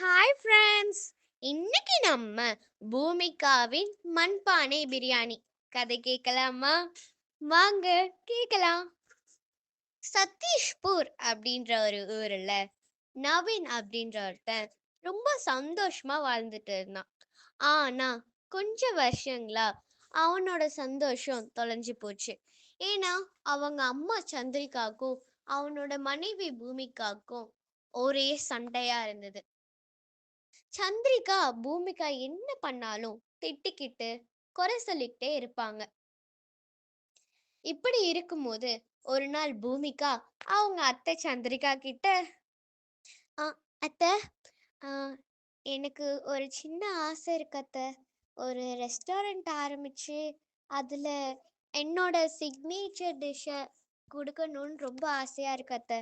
Hi friends இன்னைக்கு நம்ம பூமிகாவின் மண்பானை பிரியாணி. கதை கேட்கலாமா? வாங்க கேட்கலாம். சத்தீஷ்பூர் அப்படின்ற ஒரு ஊர்ல நவீன் அப்படின்ற ஒருத்தன் ரொம்ப சந்தோஷமா வாழ்ந்துட்டு இருந்தான். ஆனா கொஞ்ச வருஷங்களா அவனோட சந்தோஷம் தொலைஞ்சு போச்சு. ஏன்னா அவங்க அம்மா சந்திரிகாக்கும் அவனோட மனைவி பூமிகாக்கும் ஒரே சண்டையா இருந்தது. சந்திரிகா பூமிகா என்ன பண்ணாலும் திட்டிக்கிட்டு குறை சொல்லிக்கிட்டே இருப்பாங்க. இப்படி இருக்கும்போது ஒரு நாள் பூமிகா அவங்க அத்தை சந்திரிகா கிட்ட "ஆ, அத்தை ஆ, எனக்கு ஒரு சின்ன ஆசை இருக்கு அத்தை. ஒரு ரெஸ்டாரண்ட் ஆரம்பிச்சு அதுல என்னோட சிக்னேச்சர் டிஷ்ஷை கொடுக்கணும்னு ரொம்ப ஆசையா இருக்கு அத்தை.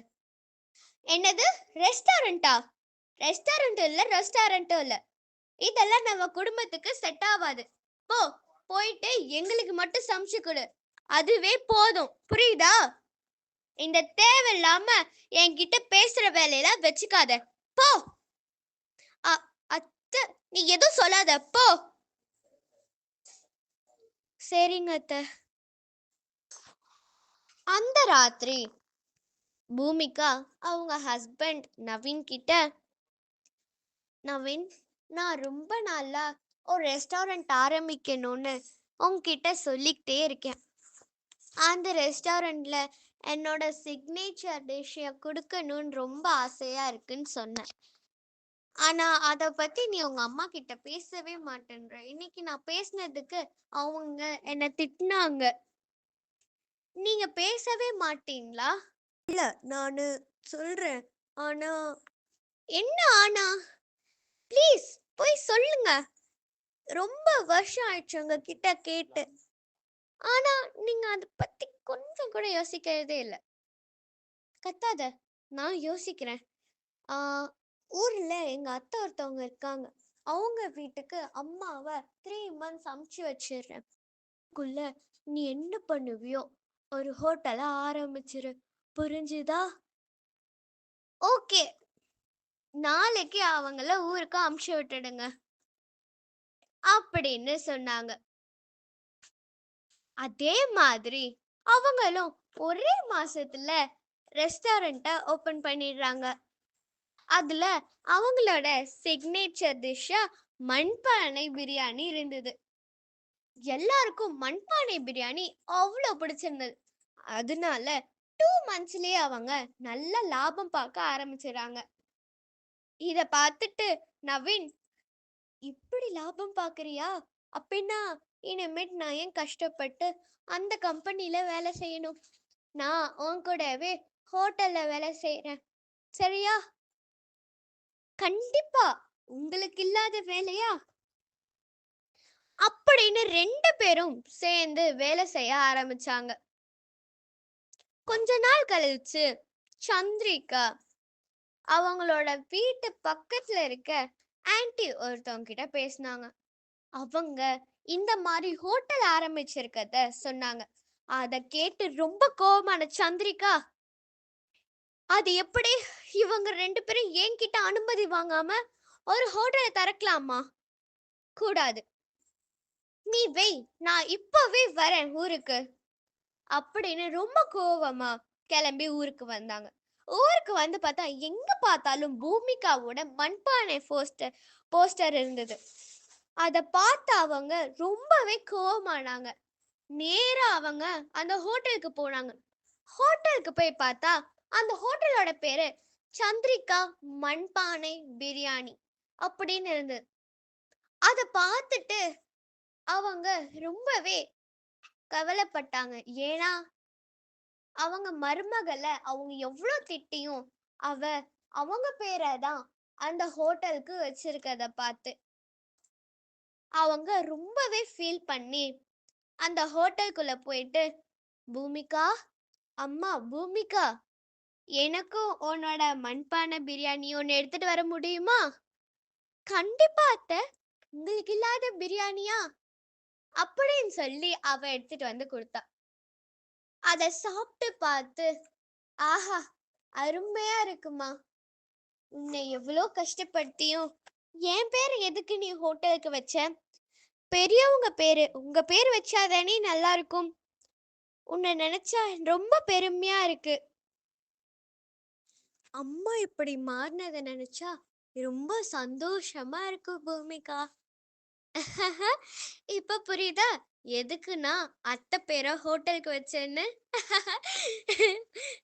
என்னது? ரெஸ்டாரண்டா ரெஸ்டாரண்ட்டும் இல்லை ரெஸ்டாரண்ட்டும் இல்லை. இதெல்லாம் நம்ம குடும்பத்துக்கு செட் ஆகாது போ போயிட்டு எங்களுக்கு மட்டும் சமைச்சு கொடு. அதுவே போதும். புரியுதா? இந்த தேவையில்லாம என்கிட்ட பேசுற வேலையெல்லாம் வச்சுக்காத. போ! அ- அத்தை நீ எதுவும் சொல்லாத. போ! சரிங்க அத்தை. அந்த ராத்திரி பூமிகா அவங்க ஹஸ்பண்ட் நவீன் கிட்ட நவீன் நான் ரொம்ப நாளா ஒரு ரெஸ்டாரண்ட் ஆரம்பிக்கணும்னு உன்கிட்ட சொல்லிக்கிட்டே இருக்கேன். அந்த ரெஸ்டாரண்ட்ல என்னோட சிக்னேச்சர் டிஷ்ஷை கொடுக்கணும்னு ரொம்ப ஆசையா இருக்குன்னு சொன்னேன். ஆனா அத பத்தி நீ உங்க அம்மா கிட்ட பேசவே மாட்டேன்ற. இன்னைக்கு நான் பேசினதுக்கு அவங்க என்னை திட்டினாங்க. நீங்க பேசவே மாட்டீங்களா? இல்ல நானு சொல்றேன். ஆனா என்ன ஆனா? ப்ளீஸ் போய் சொல்லுங்க. ரொம்ப வருஷம் ஆயிடுச்சு உங்க கிட்ட கேட்டு. ஆனா நீங்க அத பத்தி கொஞ்சம் கூட யோசிக்கிறதே இல்ல. கத்தாத நான் யோசிக்கிறேன். ஆ ஊர்ல எங்க அத்தை ஒருத்தவங்க இருக்காங்க. அவங்க வீட்டுக்கு அம்மாவை த்ரீ மந்த்ஸ் அமுச்சு வச்சிடுறேன். குள்ள நீ என்ன பண்ணுவியோ? ஒரு ஹோட்டலை ஆரம்பிச்சிரு. புரிஞ்சுதா? ஓகே. நாளைக்கு அவங்கள ஊருக்கு அமுச்சு விட்டுடுங்க. அப்படின்னு சொன்னாங்க. அதே மாதிரி அவங்களும் ஒரே மாசத்துல ரெஸ்டாரண்ட்டை ஓபன் பண்ணிடுறாங்க. அதுல அவங்களோட சிக்னேச்சர் டிஷ்ஷா மண்பானை பிரியாணி இருந்தது. எல்லாருக்கும் மண்பானை பிரியாணி அவ்வளோ பிடிச்சிருந்தது. அதனால டூ மந்த்ஸ்லயே அவங்க நல்ல லாபம் பார்க்க ஆரம்பிச்சிடுறாங்க. இத பார்த்துட்டு நவீன் இப்படி லாபம் பாக்குறியா? அப்படின்னா இனிமேட் நான் ஏன் கஷ்டப்பட்டு அந்த கம்பெனில வேலை செய்யணும்? நான் உன் கூடவே ஹோட்டல்ல வேலை செய்யறேன் சரியா? கண்டிப்பா. உங்களுக்கு இல்லாத வேலையா? அப்படின்னு ரெண்டு பேரும் சேர்ந்து வேலை செய்ய ஆரம்பிச்சாங்க. கொஞ்ச நாள் கழிச்சு சந்திரிகா அவங்களோட வீட்டு பக்கத்துல இருக்க ஆன்ட்டி ஒருத்தவங்க கிட்ட பேசினாங்க. அவங்க இந்த மாதிரி ஹோட்டல் ஆரம்பிச்சிருக்கத சொன்னாங்க. அத கேட்டு ரொம்ப கோவமான சந்திரிகா அது எப்படி இவங்க ரெண்டு பேரும் என்கிட்ட அனுமதி வாங்காம ஒரு ஹோட்டலை திறக்கலாமா? கூடாது. நீ வெய் நான் இப்பவே வரேன் ஊருக்கு. அப்படின்னு ரொம்ப கோவமா கிளம்பி ஊருக்கு வந்தாங்க. ஊருக்கு வந்து பார்த்தா எங்க பார்த்தாலும் பூமிகாவோட மண்பானை போஸ்டர் போஸ்டர் இருந்தது. அதை பார்த்து அவங்க ரொம்பவே கோவமானாங்க. நேரா அவங்க அந்த ஹோட்டலுக்கு போனாங்க. ஹோட்டலுக்கு போய் பார்த்தா அந்த ஹோட்டலோட பேரு சந்திரிகா மண்பானை பிரியாணி அப்படின்னு இருந்தது. அதை பார்த்துட்டு அவங்க ரொம்பவே கவலைப்பட்டாங்க. ஏன்னா அவங்க மருமகளை அவங்க எவ்வளோ திட்டியும் அவ அவங்க பேரை தான் அந்த ஹோட்டலுக்கு வச்சிருக்கத பார்த்து அவங்க ரொம்பவே ஃபீல் பண்ணி அந்த ஹோட்டலுக்குள்ள போயிட்டு பூமிகா அம்மா பூமிகா எனக்கும் உன்னோட மண்பானை பிரியாணி ஒன்று எடுத்துட்டு வர முடியுமா? கண்டிப்பா அத்தை உங்களுக்கு இல்லாத பிரியாணியா? அப்படின்னு சொல்லி அவ எடுத்துட்டு வந்து கொடுத்தா. அதை சாப்பிட்டு பார்த்து ஆஹா அருமையா இருக்குமா? உன்னை எவ்வளோ கஷ்டப்படுத்தியும். என் பேர் எதுக்கு நீ ஹோட்டலுக்கு வச்ச? பெரியவங்க பேரு உங்க பேர் வச்சாதானே நல்லா இருக்கும். உன்னை நினைச்சா ரொம்ப பெருமையா இருக்கு. அம்மா இப்படி மாறினதை நினைச்சா ரொம்ப சந்தோஷமா இருக்கு பூமிகா. இப்ப புரியுதா? எதுக்கு நான் அத்தை பேரை ஹோட்டலுக்கு வச்சேன்னு.